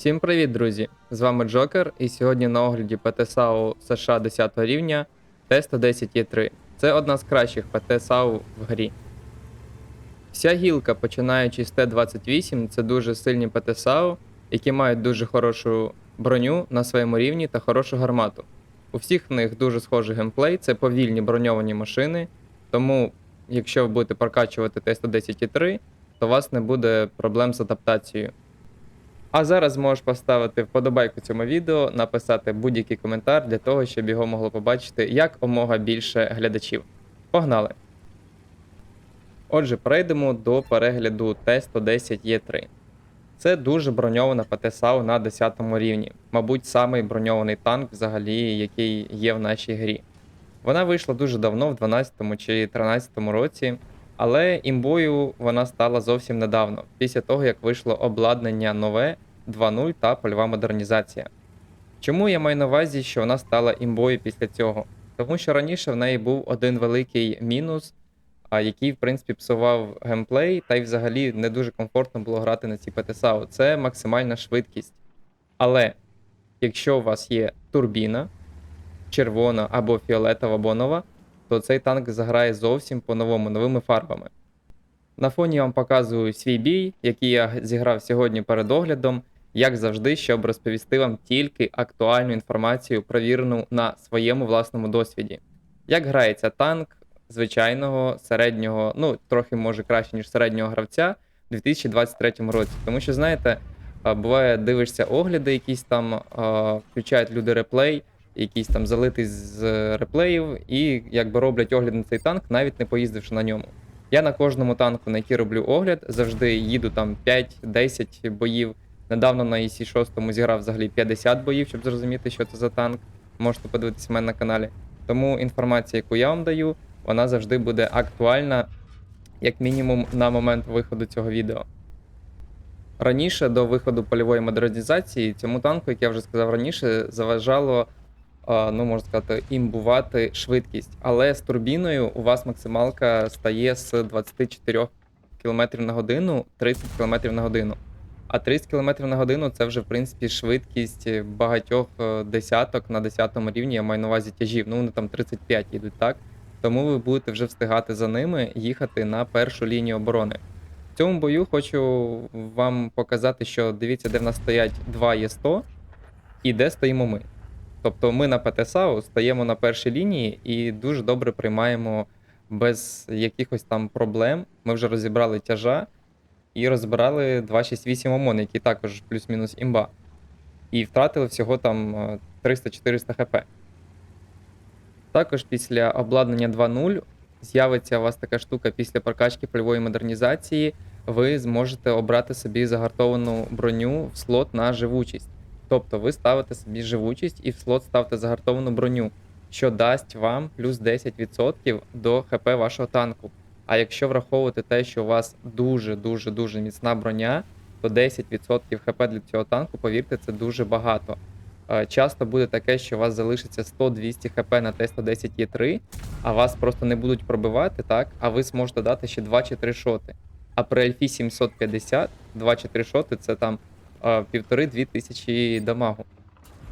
Всім привіт, друзі! З вами Джокер, і сьогодні на огляді ПТ-САУ США 10 рівня Т-110Е3. Це одна з кращих ПТ-САУ в грі. Вся гілка, починаючи з Т-28, це дуже сильні ПТ-САУ, які мають дуже хорошу броню на своєму рівні та хорошу гармату. У всіх в них дуже схожий геймплей, це повільні броньовані машини, тому якщо ви будете прокачувати Т-110Е3, то у вас не буде проблем з адаптацією. А зараз можеш поставити вподобайку цьому відео, написати будь-який коментар для того, щоб його могло побачити як омога більше глядачів. Погнали! Отже, перейдемо до перегляду Т-110Е3. Це дуже броньована ПТ-САУ на 10 рівні, мабуть, самий броньований танк, взагалі, який є в нашій грі. Вона вийшла дуже давно, в 12 чи 13 році, але імбою вона стала зовсім недавно, після того як вийшло обладнання нове 2.0 та польова модернізація. Чому я маю на увазі, що вона стала імбою після цього? Тому що раніше в неї був один великий мінус, який, в принципі, псував геймплей, та й взагалі не дуже комфортно було грати на цій ПТСАУ. Це максимальна швидкість. Але якщо у вас є турбіна, червона або фіолетова або нова, то цей танк заграє зовсім по-новому, новими фарбами. На фоні я вам показую свій бій, який я зіграв сьогодні перед оглядом, як завжди, щоб розповісти вам тільки актуальну інформацію, провірену на своєму власному досвіді. Як грається танк звичайного середнього, ну трохи може краще, ніж середнього гравця у 2023 році. Тому що, знаєте, буває, дивишся огляди, якісь там включають люди реплей, якийсь там залитий з реплеїв, і якби роблять огляд на цей танк, навіть не поїздивши на ньому. Я на кожному танку, на який роблю огляд, завжди їду там 5-10 боїв. Недавно на EC6 зіграв взагалі 50 боїв, щоб зрозуміти, що це за танк. Можете подивитися в мене на каналі. Тому інформація, яку я вам даю, вона завжди буде актуальна, як мінімум, на момент виходу цього відео. Раніше до виходу польової модернізації цьому танку, як я вже сказав раніше, заважало, ну можна сказати, імбувати швидкість. Але з турбіною у вас максималка стає з 24 км на годину 30 км на годину. А 30 км на годину це вже в принципі швидкість багатьох е, десяток на 10 рівні, я маю на увазі тяжів. Ну вони там 35 їдуть, так? Тому ви будете вже встигати за ними їхати на першу лінію оборони. В цьому бою хочу вам показати, що дивіться, де в нас стоять два Є100 і де стоїмо ми. Тобто ми на ПТСАУ стаємо на першій лінії і дуже добре приймаємо без якихось там проблем. Ми вже розібрали тяжа і розбирали 268 ОМОН, який також плюс-мінус імба. І втратили всього там е, 300-400 хп. Також після обладнання 2.0 з'явиться у вас така штука після прокачки польової модернізації. Ви зможете обрати собі загартовану броню в слот на живучість. Тобто ви ставите собі живучість і в слот ставите загартовану броню, що дасть вам плюс 10% до ХП вашого танку. А якщо враховувати те, що у вас дуже-дуже дуже міцна броня, то 10% ХП для цього танку, повірте, це дуже багато. Е, Часто буде таке, що у вас залишиться 100-200 хп на Т-110Е3, а вас просто не будуть пробивати, так? А ви зможете дати ще 2 чи 3 шоти. А при Альфі 750 2 чи 3 шоти це там е, півтори-дві тисячі дамагу.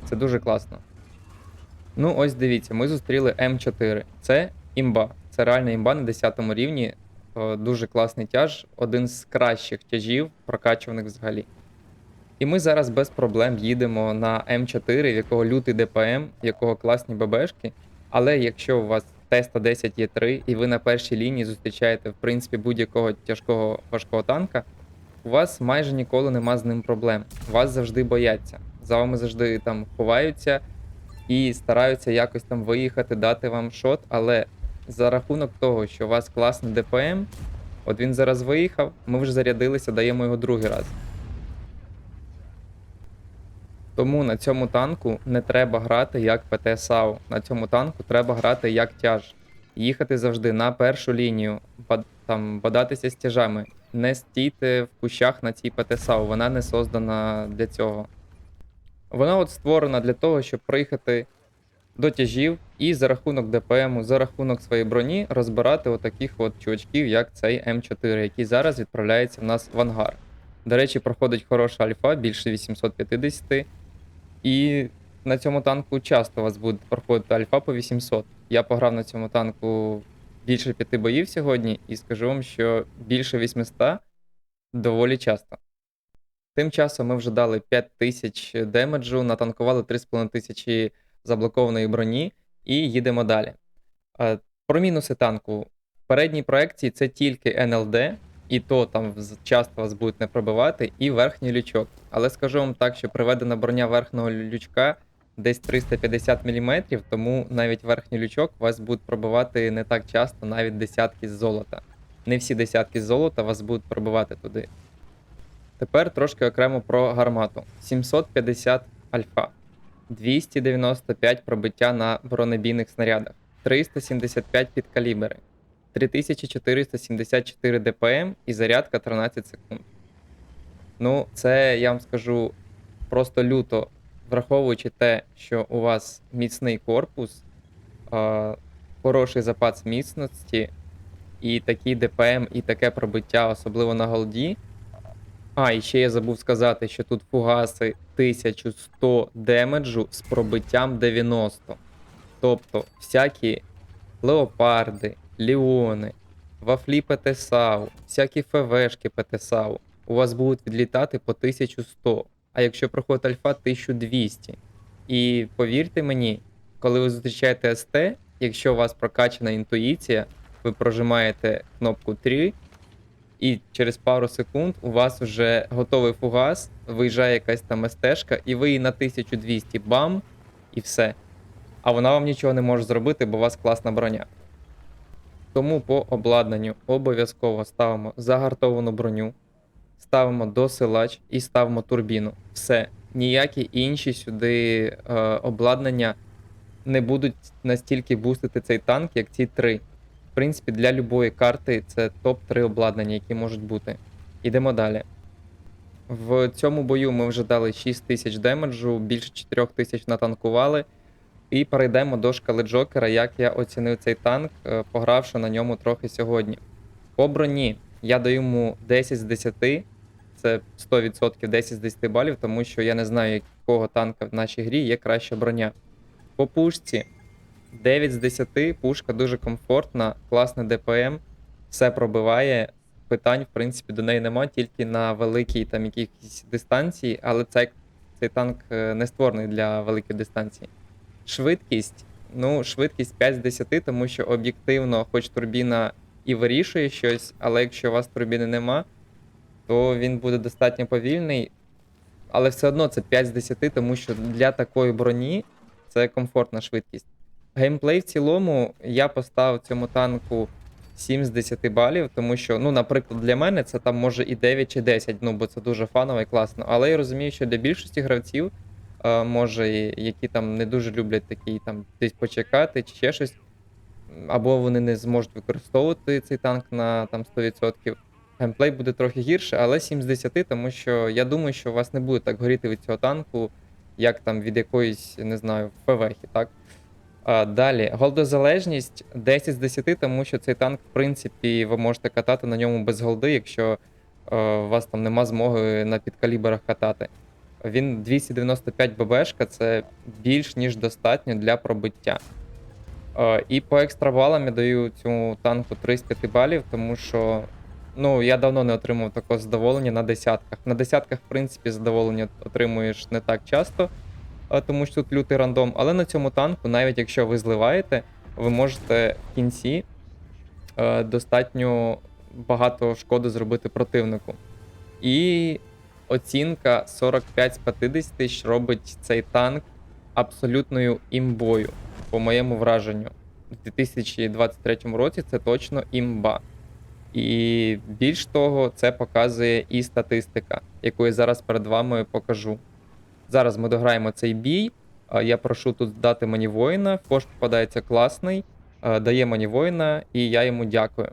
Це дуже класно. Ну, ось дивіться, ми зустріли М4. Це імба. Це реальна імба на 10 рівні. Е, Дуже класний тяж, один з кращих тяжів, прокачуваних взагалі. І ми зараз без проблем їдемо на М4, в якого лютий ДПМ, в якого класні ББшки. Але якщо у вас Т-110 є 3 і ви на першій лінії зустрічаєте в принципі будь-якого тяжкого важкого танка, у вас майже ніколи нема з ним проблем. Вас завжди бояться. За вами завжди там ховаються і стараються якось там виїхати, дати вам шот, але за рахунок того, що у вас класний ДПМ, от він зараз виїхав, ми вже зарядилися, даємо його другий раз. Тому на цьому танку не треба грати як ПТ САУ. На цьому танку треба грати як тяж. Їхати завжди на першу лінію, там, бадатися з тяжами. Не стійте в кущах на цій ПТ САУ, вона не создана для цього. Вона от створена для того, щоб приїхати до тяжів і за рахунок ДПМу, за рахунок своєї броні розбирати отаких от чувачків, як цей М4, який зараз відправляється в нас в ангар. До речі, проходить хороша альфа, більше 850. І на цьому танку часто у вас буде проходити альфа по 800. Я пограв на цьому танку більше п'яти боїв сьогодні, і скажу вам, що більше 800 доволі часто. Тим часом ми вже дали 5000 демеджу, натанкували 3500 заблокованої броні і їдемо далі. Е, Про мінуси танку. В передній проекції це тільки НЛД, і то там часто вас будуть не пробивати, і верхній лючок. Але скажу вам так, що приведена броня верхнього лючка десь 350 мм, тому навіть верхній лючок вас будуть пробивати не так часто, навіть десятки з золота. Не всі десятки з золота вас будуть пробивати туди. Тепер трошки окремо про гармату. 750 альфа, 295 пробиття на бронебійних снарядах, 375 підкалібери, 3474 ДПМ і зарядка 13 секунд. Ну, це я вам скажу просто люто, враховуючи те, що у вас міцний корпус, е, хороший запас міцності, і такий ДПМ, і таке пробиття, особливо на голді. А, і ще я забув сказати, що тут фугаси 1100 демеджу з пробиттям 90. Тобто всякі леопарди, ліони, вафлі ПТСАУ, всякі ФВшки ПТСАУ у вас будуть відлітати по 1100, а якщо проходить альфа 1200. І повірте мені, коли ви зустрічаєте СТ, якщо у вас прокачана інтуїція, ви прожимаєте кнопку 3, і через пару секунд у вас вже готовий фугас, виїжджає якась там СТшка, і ви її на 1200 бам, і все. А вона вам нічого не може зробити, бо у вас класна броня. Тому по обладнанню обов'язково ставимо загартовану броню, ставимо досилач і ставимо турбіну. Все. Ніякі інші сюди е, обладнання не будуть настільки бустити цей танк, як ці три. Принципі, для любої карти це топ-3 обладнання, які можуть бути. Ідемо далі. В цьому бою ми вже дали 6 тисяч демеджу, більше 4 тисяч натанкували. І перейдемо до шкали Джокера, як я оцінив цей танк, е, погравши на ньому трохи сьогодні. По броні я даю йому 10 з 10, це 100% 10 з 10 балів, тому що я не знаю, якого танка в нашій грі є краща броня. По пушці 9 з 10, пушка дуже комфортна, класний ДПМ, все пробиває. Питань, в принципі, до неї нема, тільки на великій там якійсь дистанції, але цей, цей танк е, не створений для великої дистанції. Швидкість. Ну, швидкість 5 з 10, тому що об'єктивно, хоч турбіна і вирішує щось, але якщо у вас турбіни нема, то він буде достатньо повільний. Але все одно це 5 з 10, тому що для такої броні це комфортна швидкість. Геймплей в цілому я поставив цьому танку 7 з 10 балів, тому що, ну, наприклад, для мене це там може і 9 чи 10, ну бо це дуже фаново і класно. Але я розумію, що для більшості гравців, е, може, які там не дуже люблять такий там десь почекати чи ще щось, або вони не зможуть використовувати цей танк на там 100%. Геймплей буде трохи гірше, але 7 з 10, тому що я думаю, що у вас не буде так горіти від цього танку, як там від якоїсь, не знаю, ПВХи, так? А, далі, голдозалежність 10 з 10, тому що цей танк, в принципі, ви можете катати на ньому без голди, якщо е, у вас там нема змоги на підкаліберах катати. Він 295 ББшка, це більш ніж достатньо для пробиття. Е, і по екстра балам я даю цьому танку 3 з 5 балів, тому що ну, я давно не отримав такого задоволення на десятках. На десятках, в принципі, задоволення отримуєш не так часто, тому що тут лютий рандом. Але на цьому танку, навіть якщо ви зливаєте, ви можете в кінці е, достатньо багато шкоди зробити противнику. І оцінка 45 з 50 що робить цей танк абсолютною імбою, по моєму враженню. У 2023 році це точно імба. І більш того, це показує і статистика, яку я зараз перед вами покажу. Зараз ми дограємо цей бій. Я прошу тут дати мені воїна. Кош попадається класний, дає мені воїна, і я йому дякую.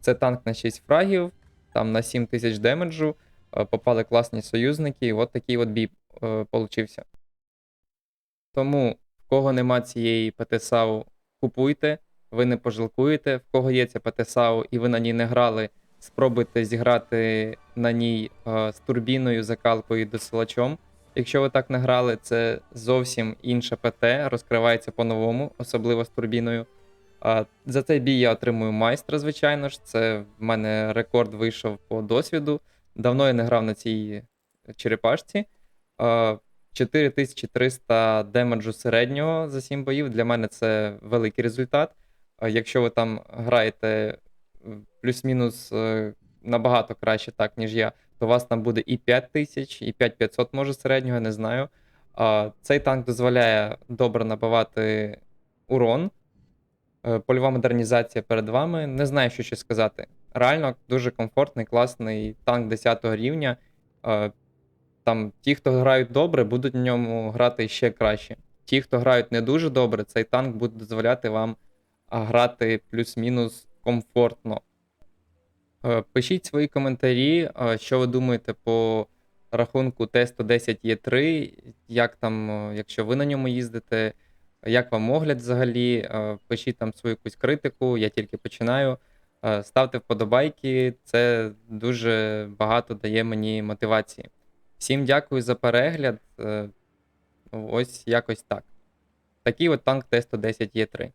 Це танк на 6 фрагів, там на 7 тисяч демеджу. Попали класні союзники, і от такий от бій е, получився. Тому, в кого нема цієї ПТСАУ, купуйте, ви не пожалкуєте. В кого є ця ПТСАУ і ви на ній не грали, спробуйте зіграти на ній е, з турбіною, закалкою і досилачом. Якщо ви так не грали, це зовсім інше ПТ, розкривається по-новому, особливо з турбіною. За цей бій я отримую майстра, звичайно ж. Це в мене рекорд вийшов по досвіду. Давно я не грав на цій черепашці. А, 4300 демеджу середнього за 7 боїв. Для мене це великий результат. Якщо ви там граєте плюс-мінус е, набагато краще, так, ніж я, то у вас там буде і 5000, і 5500 може середнього, не знаю. Цей танк дозволяє добре набивати урон. Е, Польова модернізація перед вами. Не знаю, що ще сказати. Реально дуже комфортний, класний танк 10 рівня. Е, Там ті, хто грають добре, будуть в ньому грати ще краще. Ті, хто грають не дуже добре, цей танк буде дозволяти вам грати плюс-мінус комфортно. Е, Пишіть свої коментарі, е, що ви думаєте по рахунку Т-110Е3, як там, е, якщо ви на ньому їздите, як вам огляд взагалі? Пишіть там свою якусь критику, я тільки починаю. Ставте вподобайки, це дуже багато дає мені мотивації. Всім дякую за перегляд. Ось якось так. Такий от танк Т-110Е3.